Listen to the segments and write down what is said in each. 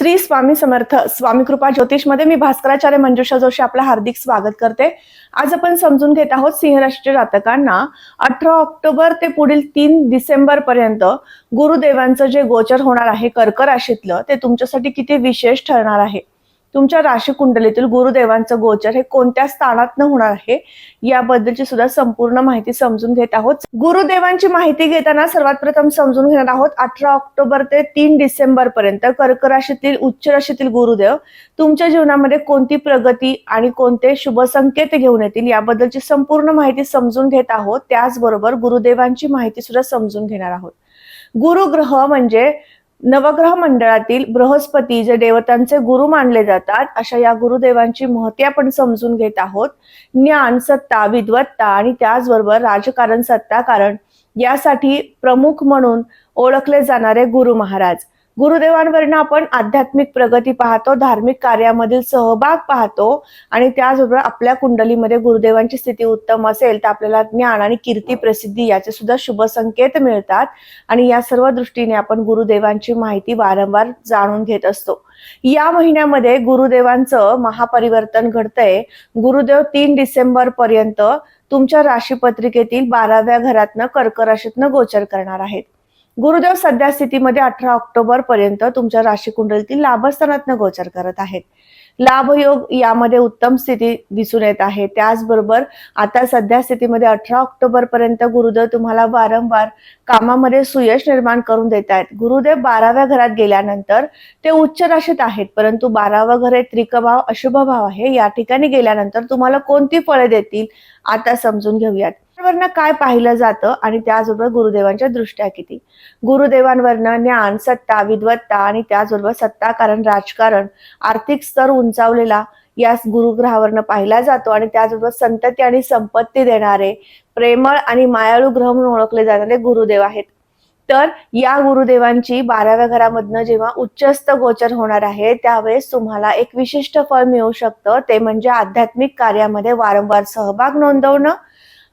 श्री स्वामी समर्थ स्वामी कृपा ज्योतिषमध्ये मी भास्कराचार्य मंजुषा जोशी आपलं हार्दिक स्वागत करते. आज आपण समजून घेत आहोत सिंह राशीच्या जातकांना अठरा ऑक्टोबर ते पुढील तीन डिसेंबर पर्यंत गुरुदेवांचं जे गोचर होणार आहे कर्क राशीतलं ते तुमच्यासाठी किती विशेष ठरणार आहे? तुमच्या राशी कुंडलीतील गुरुदेवांचं गोचर हे कोणत्या स्थानात होणार आहे याबद्दलची सुद्धा संपूर्ण माहिती समजून घेत आहोत. गुरुदेवांची माहिती घेताना सर्वात प्रथम समजून घेणार आहोत अठरा ऑक्टोबर ते तीन डिसेंबर पर्यंत कर्क राशीतील उच्च राशीतील गुरुदेव तुमच्या जीवनामध्ये कोणती प्रगती आणि कोणते शुभ संकेत घेऊन येतील याबद्दलची संपूर्ण माहिती समजून घेत आहोत. त्याचबरोबर गुरुदेवांची माहिती सुद्धा समजून घेणार आहोत. गुरुग्रह म्हणजे नवग्रह मंडळातील बृहस्पती जे देवतांचे गुरु मानले जातात अशा या गुरुदेवांची महती आपण समजून घेत आहोत. ज्ञान सत्ता विद्वत्ता आणि त्याचबरोबर राजकारण सत्ता कारण यासाठी प्रमुख म्हणून ओळखले जाणारे गुरु महाराज. गुरुदेवांवरनं आपण आध्यात्मिक प्रगती पाहतो धार्मिक कार्यामधील सहभाग पाहतो आणि त्याचबरोबर आपल्या कुंडलीमध्ये गुरुदेवांची स्थिती उत्तम असेल तर आपल्याला ज्ञान आणि कीर्ती प्रसिद्धी याचे सुद्धा शुभ संकेत मिळतात. आणि या सर्व दृष्टीने आपण गुरुदेवांची माहिती वारंवार जाणून घेत असतो. या महिन्यामध्ये गुरुदेवांचं महापरिवर्तन घडतंय. गुरुदेव तीन डिसेंबर पर्यंत तुमच्या राशीपत्रिकेतील बाराव्या घरातनं कर्क राशीतनं गोचर करणार आहेत. गुरुदेव सध्या स्थितीमध्ये अठरा ऑक्टोबर पर्यंत तुमच्या राशी कुंडलीतील लाभस्थानातनं गोचर करत आहेत. लाभयोग यामध्ये उत्तम स्थिती दिसून येत आहे. त्याचबरोबर आता सध्या स्थितीमध्ये अठरा ऑक्टोबर पर्यंत गुरुदेव तुम्हाला वारंवार कामामध्ये सुयश निर्माण करून देत आहेत. गुरुदेव बाराव्या घरात गेल्यानंतर ते उच्च राशीत आहेत परंतु बारावं घर हे त्रिकभाव अशुभ भाव आहे. या ठिकाणी गेल्यानंतर तुम्हाला कोणती फळे देतील आता समजून घेऊयात. वरनं काय पाहिलं जातं आणि त्याचबरोबर गुरुदेवांच्या दृष्ट्या किती? गुरुदेवांवरनं ज्ञान सत्ता विद्वत्ता आणि त्याचबरोबर सत्ता कारण राजकारण आर्थिक स्तर उंचावलेला या गुरुग्रहावरनं पाहिला जातो आणि त्याचबरोबर संतती आणि संपत्ती देणारे प्रेमळ आणि मायाळू ग्रह म्हणून ओळखले जाणारे गुरुदेव आहेत. तर या गुरुदेवांची बाराव्या घरामधनं जेव्हा उच्चस्त गोचर होणार आहे त्यावेळेस तुम्हाला एक विशिष्ट फळ मिळू शकतं. ते म्हणजे आध्यात्मिक कार्यामध्ये वारंवार सहभाग नोंदवणं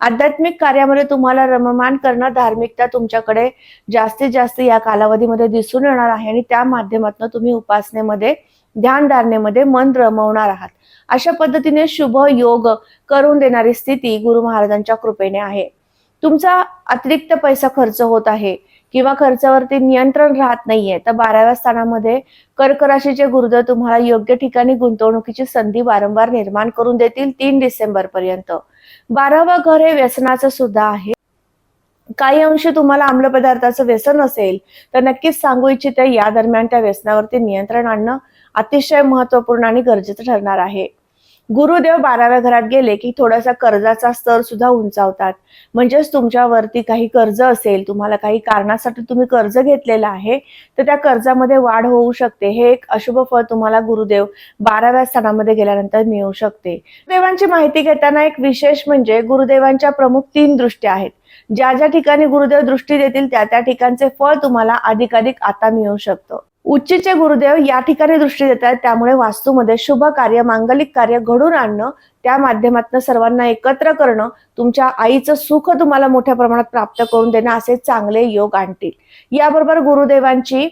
आध्यात्मिक कार्यामध्ये तुम्हाला रममान करणं धार्मिकता तुमच्याकडे जास्तीत जास्त या कालावधीमध्ये दिसून येणार आहे आणि त्या माध्यमातून तुम्ही उपासनेमध्ये ध्यानधारणेमध्ये मन रमवणार आहात. अशा पद्धतीने शुभ योग करून देणारी स्थिती गुरु महाराजांच्या कृपेने आहे. तुमचा अतिरिक्त पैसा खर्च होत आहे. किंवा खर्चावरती नियंत्रण राहत नाहीये तर बाराव्या स्थानामध्ये कर्क राशीचे गुरुदेव तुम्हाला योग्य ठिकाणी गुंतवणुकीची संधी वारंवार निर्माण करून देतील तीन डिसेंबर पर्यंत. बारावा घर हे व्यसनाचं सुद्धा आहे. काही अंशी तुम्हाला आम्ल पदार्थाचं व्यसन असेल तर नक्कीच सांगू इच्छिते या दरम्यान त्या व्यसनावरती नियंत्रण आणणं अतिशय महत्त्वपूर्ण आणि गरजेचं ठरणार आहे. गुरुदेव बाराव्या घरात गेले की थोडासा कर्जाचा स्तर सुद्धा उंचावतात. म्हणजेच तुमच्यावरती काही कर्ज असेल तुम्हाला काही कारणासाठी तुम्ही कर्ज घेतलेलं आहे तर त्या कर्जामध्ये वाढ होऊ शकते. हे एक अशुभ फळ तुम्हाला गुरुदेव बाराव्या स्थानामध्ये गेल्यानंतर मिळू शकते. देवांची माहिती घेताना एक विशेष म्हणजे गुरुदेवांच्या प्रमुख तीन दृष्ट्या आहेत. ज्या ज्या ठिकाणी गुरुदेव दृष्टी देतील त्या त्या ठिकाणचे फळ तुम्हाला अधिकाधिक आता मिळू शकतं. उच्चचे गुरुदेव या ठिकाणी दृष्टी देतात. त्यामुळे वास्तूमध्ये शुभ कार्य मांगलिक कार्य घडून आणणं त्या माध्यमातून सर्वांना एकत्र करणं तुमच्या आईचं सुख तुम्हाला मोठ्या प्रमाणात प्राप्त करून देणं असे चांगले योग आणतील. याबरोबर गुरुदेवांची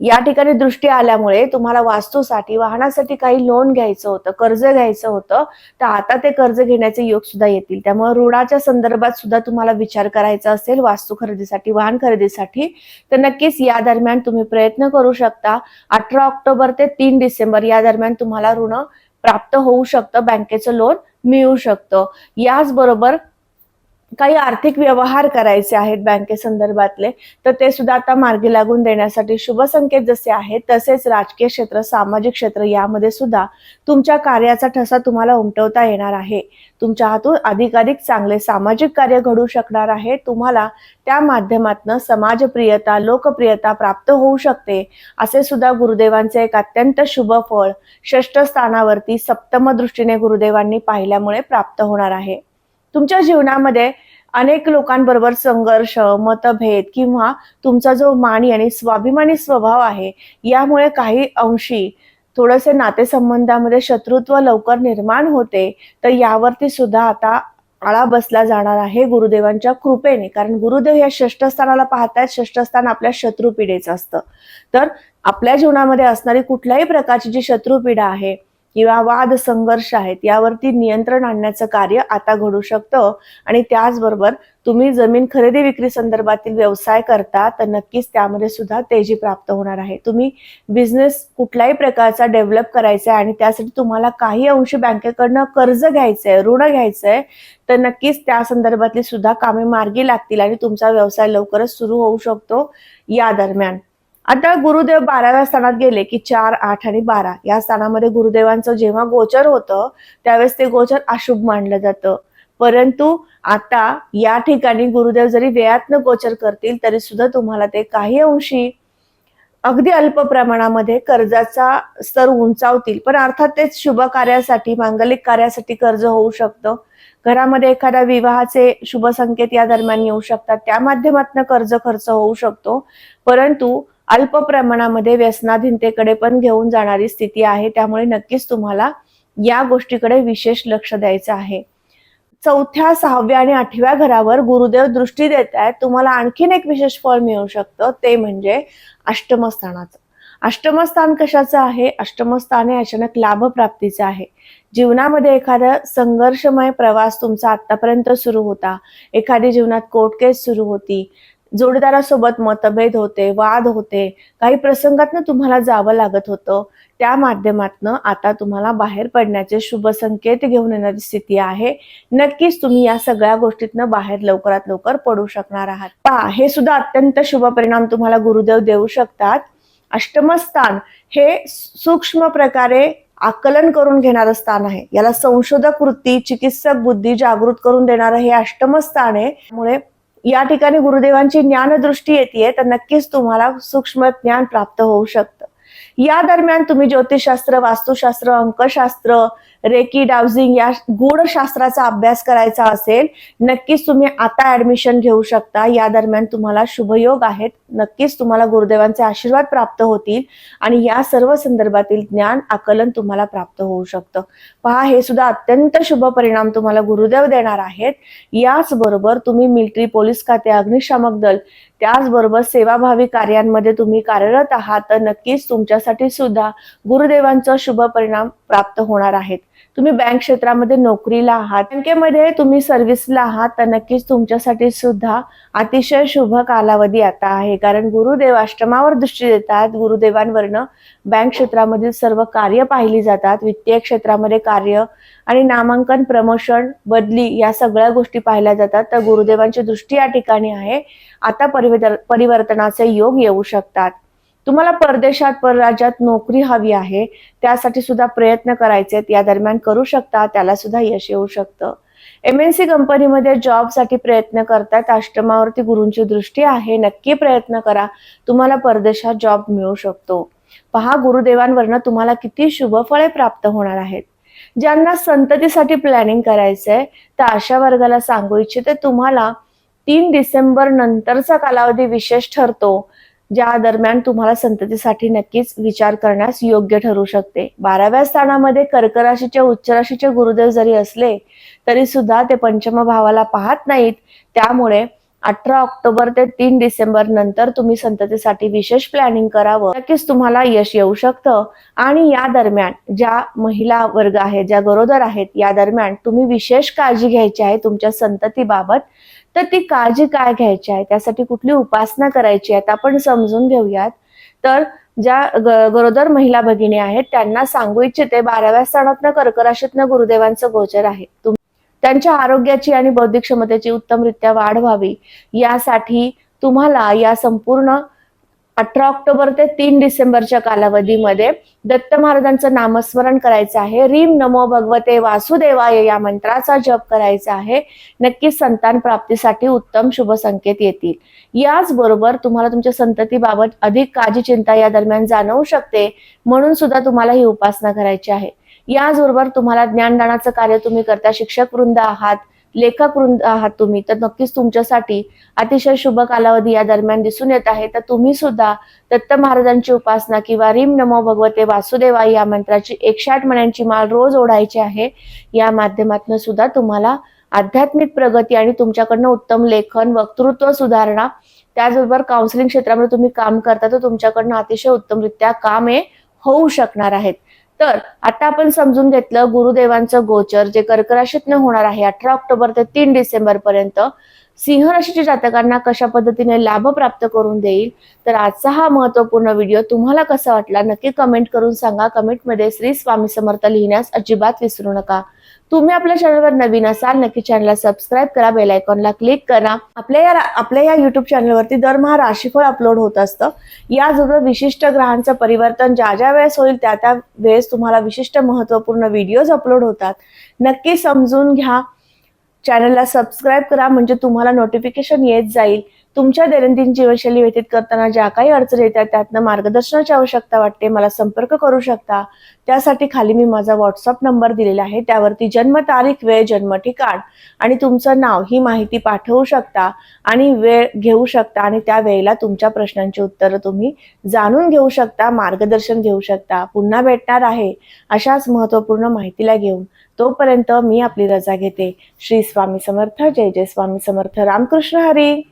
या ठिकाणी दृष्टी आल्यामुळे तुम्हाला वास्तूसाठी वाहनासाठी काही लोन घ्यायचं होतं कर्ज घ्यायचं होतं तर आता ते कर्ज घेण्याचे योग सुद्धा येतील. त्यामुळे ऋणाच्या संदर्भात सुद्धा तुम्हाला विचार करायचा असेल वास्तू खरेदीसाठी वाहन खरेदीसाठी तर नक्कीच या दरम्यान तुम्ही प्रयत्न करू शकता. अठरा ऑक्टोबर ते तीन डिसेंबर या दरम्यान तुम्हाला ऋण प्राप्त होऊ शकतं बँकेचं लोन मिळू शकतं. याचबरोबर काही आर्थिक व्यवहार करायचे आहेत बँकेसंदर्भातले तर ते सुद्धा आता मार्गी लागून देण्यासाठी शुभ संकेत जसे आहेत तसेच राजकीय क्षेत्र सामाजिक क्षेत्र यामध्ये सुद्धा तुमच्या कार्याचा ठसा तुम्हाला उमटवता येणार आहे. तुमच्या हातून अधिकाधिक चांगले सामाजिक कार्य घडू शकणार आहे. तुम्हाला त्या माध्यमातनं समाजप्रियता लोकप्रियता प्राप्त होऊ शकते असे सुद्धा गुरुदेवांचे एक अत्यंत शुभ फळ षष्ठ स्थानावरती सप्तम दृष्टीने गुरुदेवांनी पाहिल्यामुळे प्राप्त होणार आहे. तुमच्या जीवनामध्ये अनेक लोकांबरोबर संघर्ष मतभेद किंवा तुमचा जो मानी आणि स्वाभिमानी स्वभाव आहे यामुळे काही अंशी थोडंसे नातेसंबंधामध्ये शत्रुत्व लवकर निर्माण होते तर यावरती सुद्धा आता आळा बसला जाणार आहे गुरुदेवांच्या कृपेने. कारण गुरुदेव या षष्ठस्थानाला पाहतायत षष्ठ स्थान आपल्या शत्रुपिढेचं असतं. तर आपल्या जीवनामध्ये असणारी कुठल्याही प्रकारची जी शत्रुपीडा आहे किंवा वाद संघर्ष आहेत यावरती नियंत्रण आणण्याचं कार्य आता घडू शकतं. आणि त्याचबरोबर तुम्ही जमीन खरेदी विक्री संदर्भातील व्यवसाय करता तर नक्कीच त्यामध्ये सुद्धा तेजी प्राप्त होणार आहे. तुम्ही बिझनेस कुठल्याही प्रकारचा डेव्हलप करायचा आहे आणि त्यासाठी तुम्हाला काही अंशी बँकेकडनं कर्ज घ्यायचंय ऋण घ्यायचंय तर नक्कीच त्या संदर्भातली सुद्धा कामे मार्गी लागतील आणि तुमचा व्यवसाय लवकरच सुरू होऊ शकतो. या दरम्यान आता गुरुदेव बाराव्या स्थानात गेले की चार आठ आणि बारा. या स्थानामध्ये गुरुदेवांचं जेव्हा गोचर होतं त्यावेळेस ते गोचर अशुभ मानलं जातं. परंतु आता या ठिकाणी गुरुदेव जरी वेळातनं गोचर करतील तरी सुद्धा तुम्हाला ते काही अंशी अगदी अल्प प्रमाणामध्ये कर्जाचा स्तर उंचावतील. पण अर्थात ते शुभ कार्यासाठी मांगलिक कार्यासाठी कर्ज होऊ शकतं. घरामध्ये एखाद्या विवाहाचे शुभ संकेत या दरम्यान येऊ शकतात. त्या माध्यमातून कर्ज खर्च होऊ शकतो. परंतु अल्प प्रमाणामध्ये व्यसनाधीनतेकडे पण घेऊन जाणारी स्थिती आहे. त्यामुळे नक्कीच तुम्हाला या गोष्टीकडे विशेष लक्ष द्यायचं आहे. चौथ्या सहाव्या आणि आठव्या घरावर गुरुदेव दृष्टी देत आहेत. तुम्हाला आणखीन एक विशेष फळ मिळू शकतं. ते म्हणजे अष्टमस्थानाचं. अष्टमस्थान कशाचं आहे? अष्टमस्थान हे अचानक लाभप्राप्तीचं आहे. जीवनामध्ये एखादा संघर्षमय प्रवास तुमचा आतापर्यंत सुरू होता. एखादी जीवनात कोर्ट केस सुरू होती. जोडीदारासोबत मतभेद होते वाद होते काही प्रसंगातनं तुम्हाला जावं लागत होतं त्या माध्यमातनं आता तुम्हाला बाहेर पडण्याचे शुभ संकेत घेऊन येणारी स्थिती आहे. नक्कीच तुम्ही या सगळ्या गोष्टीतनं बाहेर लवकरात लवकर पडू शकणार आहात. पहा हे सुद्धा अत्यंत शुभ परिणाम तुम्हाला गुरुदेव देऊ शकतात. अष्टमस्थान हे सूक्ष्म प्रकारे आकलन करून घेणारं स्थान आहे. याला संशोधक वृत्ती चिकित्सक बुद्धी जागृत करून देणारं हे अष्टमस्थान आहे. त्यामुळे या ठिकाणी गुरुदेवांची ज्ञानदृष्टी येते तर नक्कीच तुम्हाला सूक्ष्म ज्ञान प्राप्त होऊ शकतं. या दरम्यान तुम्ही ज्योतिषशास्त्र वास्तुशास्त्र अंकशास्त्र रेकी डाउजिंग या गूढशास्त्राचा अभ्यास करायचा असेल नक्कीच तुम्ही आता ऍडमिशन घेऊ शकता. या दरम्यान तुम्हाला शुभयोग आहेत. नक्कीच तुम्हाला गुरुदेवांचे आशीर्वाद प्राप्त होतील आणि या सर्व संदर्भातील ज्ञान आकलन तुम्हाला प्राप्त होऊ शकतं. पहा हे सुद्धा अत्यंत शुभ परिणाम तुम्हाला गुरुदेव देणार आहेत. याचबरोबर तुम्ही मिलिटरी पोलीस खाते अग्निशामक दल त्याचबरोबर सेवाभावी कार्यांमध्ये तुम्ही कार्यरत आहात. तर नक्कीच तुमच्यासाठी सुद्धा गुरुदेवांचा शुभ परिणाम प्राप्त होणार आहेत. तुम्ही बँक क्षेत्रामध्ये नोकरीला आहात. बँकेमध्ये तुम्ही सर्व्हिसला आहात तर नक्कीच तुमच्यासाठी सुद्धा अतिशय शुभ कालावधी आता आहे. कारण गुरुदेव अष्टमावर दृष्टी देतात. गुरुदेवांवरनं बँक क्षेत्रामधील सर्व कार्य पाहिली जातात. वित्तीय क्षेत्रामध्ये कार्य आणि नामांकन प्रमोशन बदली या सगळ्या गोष्टी पाहिल्या जातात. तर गुरुदेवांची दृष्टी या ठिकाणी आहे. आता परिवर्तन परिवर्तनाचे योग येऊ शकतात. तुम्हाला परदेशात परराज्यात नोकरी हवी आहे त्यासाठी सुद्धा प्रयत्न करायचे या दरम्यान करू शकता त्याला सुद्धा यश येऊ शकतं. एम एन सी कंपनीमध्ये जॉबसाठी प्रयत्न करतात आश्रमावरती गुरूंची दृष्टी आहे. नक्की प्रयत्न करा. तुम्हाला परदेशात जॉब मिळू शकतो. पहा गुरुदेवांवरनं तुम्हाला किती शुभफळे प्राप्त होणार आहेत. ज्यांना संततीसाठी प्लॅनिंग करायचंय तर अशा वर्गाला सांगू इच्छिते. तुम्हाला तीन डिसेंबर नंतरचा कालावधी विशेष ठरतो. ज्या दरम्यान तुम्हाला संततीसाठी नक्कीच विचार करण्यास योग्य ठरू शकते. बाराव्या स्थानामध्ये कर्क राशीचे उच्च राशीचे गुरुदेव जरी असले तरी सुद्धा ते पंचम भावाला पाहत नाहीत. त्यामुळे अठरा ऑक्टोबर ते तीन डिसेंबर नंतर तुम्ही संततीसाठी विशेष प्लॅनिंग करावं. नक्कीच तुम्हाला यश येऊ शकतं. आणि या दरम्यान ज्या महिला वर्ग आहेत ज्या गरोदर आहेत या दरम्यान तुम्ही विशेष काळजी घ्यायची आहे तुमच्या संततीबाबत. तर ती काळजी काय घ्यायची आहे? त्यासाठी कुठली उपासना करायची आहे आपण समजून घेऊयात. तर ज्या गरोदर महिला भगिनी आहेत त्यांना सांगू इच्छिते बाराव्या स्थानातनं कर्कराशीतनं गुरुदेवांचं गोचर आहे. त्यांच्या आरोग्याची आणि बौद्धिक क्षमतेची उत्तमरित्या वाढ व्हावी. यासाठी तुम्हाला या संपूर्ण अठरा ऑक्टोबर ते तीन डिसेंबरच्या कालावधीमध्ये दत्त महाराजांचं नामस्मरण करायचं आहे. रीम नमो भगवते वासुदेवाय या मंत्राचा जप करायचा आहे. नक्कीच संतान प्राप्तीसाठी उत्तम शुभ संकेत येतील. याचबरोबर तुम्हाला तुमच्या संततीबाबत अधिक काळजी चिंता या दरम्यान जाणवू शकते म्हणून सुद्धा तुम्हाला ही उपासना करायची आहे. याचबरोबर तुम्हाला ज्ञानदानाचं कार्य तुम्ही करता. शिक्षक वृंद आहात. लेखक वृंद आहात तुम्ही तर नक्कीच तुमच्यासाठी अतिशय शुभ कालावधी या दरम्यान दिसून येत आहे. तर तुम्ही सुद्धा दत्त महाराजांची उपासना किंवा रीम नमो भगवते वासुदेवा या मंत्राची एकशे आठ मण्यांची माळ रोज ओढायची आहे या माध्यमातून सुद्धा तुम्हाला आध्यात्मिक प्रगती आणि तुमच्याकडनं उत्तम लेखन वक्तृत्व सुधारणा त्याचबरोबर काउन्सिलिंग क्षेत्रामध्ये तुम्ही काम करता तर तुमच्याकडनं अतिशय उत्तमरित्या कामे होऊ शकणार आहेत. तर आता आपण समजून घेतलं गुरुदेवांचं गोचर जे कर्कराशीतनं होणार आहे अठरा ऑक्टोबर ते तीन डिसेंबर पर्यंत. सिंह राशीच्या जातकांना कशा पद्धतीने लाभ प्राप्त करून देईल? तर आजचा हा महत्त्वपूर्ण व्हिडिओ तुम्हाला कसा वाटला? नक्की कमेंट करून सांगा. कमेंटमध्ये श्री स्वामी समर्थ लिहिण्यास अजिबात विसरू नका. तुम्ही आपल्या चॅनलवर नवीन असाल नक्की चॅनलला सबस्क्राईब करा बेल आयकॉनला क्लिक करा. आपल्या या आपल्या या युट्यूब चॅनलवरती दरमहा राशीफळ अपलोड होत असतं. याचबरोबर विशिष्ट ग्रहांचं परिवर्तन ज्या ज्या वेळेस होईल त्या त्या वेळेस तुम्हाला विशिष्ट महत्त्वपूर्ण व्हिडिओज अपलोड होतात. नक्की समजून घ्या. चॅनलला सबस्क्राईब करा म्हणजे तुम्हाला नोटिफिकेशन येत जाईल. तुमच्या दैनंदिन जीवनशैली व्यतीत करताना ज्या काही अडचणी येतात त्यातनं मार्गदर्शनाची आवश्यकता वाटते. मला संपर्क करू शकता. त्यासाठी खाली मी माझा व्हॉट्सअप नंबर दिलेला आहे. त्यावरती जन्मतारीख वेळ जन्म ठिकाण आणि तुमचं नाव ही माहिती पाठवू शकता आणि वेळ घेऊ शकता आणि त्या वेळेला तुमच्या प्रश्नांची उत्तरं तुम्ही जाणून घेऊ शकता मार्गदर्शन घेऊ शकता. पुन्हा भेटणार आहे अशाच महत्त्वपूर्ण माहितीला घेऊन. तोपर्यंत मी आपली रजा घेते. श्री स्वामी समर्थ. जय जय स्वामी समर्थ. रामकृष्ण हरी.